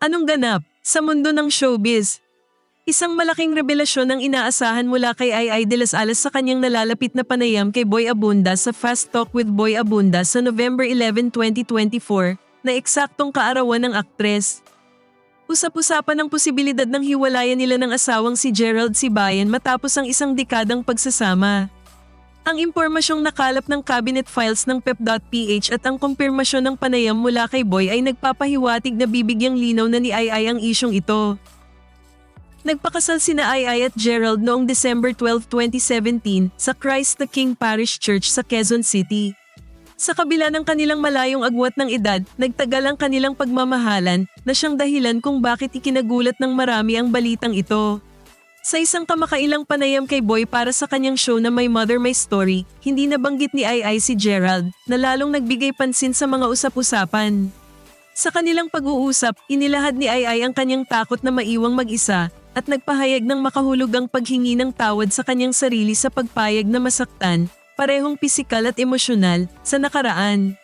Anong ganap sa mundo ng showbiz? Isang malaking revelasyon ang inaasahan mula kay Ai de las Alas sa kanyang nalalapit na panayam kay Boy Abunda sa Fast Talk with Boy Abunda sa November 11, 2024 na eksaktong kaarawan ng aktres. Usap-usapan ang posibilidad ng hiwalayan nila ng asawang si Gerald Sibayan matapos ang isang dekadang pagsasama. Ang impormasyong nakalap ng cabinet files ng pep.ph at ang kumpirmasyon ng panayam mula kay Boy ay nagpapahiwatig na bibigyang linaw na ni Ai ang isyong ito. Nagpakasal sina Ai at Gerald noong December 12, 2017 sa Christ the King Parish Church sa Quezon City. Sa kabila ng kanilang malayong agwat ng edad, nagtagal ang kanilang pagmamahalan na siyang dahilan kung bakit ikinagulat ng marami ang balitang ito. Sa isang kamakailang panayam kay Boy para sa kanyang show na My Mother My Story, hindi nabanggit ni Ai si Gerald na lalong nagbigay pansin sa mga usap-usapan. Sa kanilang pag-uusap, inilahad ni Ai ang kanyang takot na maiwang mag-isa at nagpahayag ng makahulugang paghingi ng tawad sa kanyang sarili sa pagpayag na masaktan, parehong pisikal at emosyonal, sa nakaraan.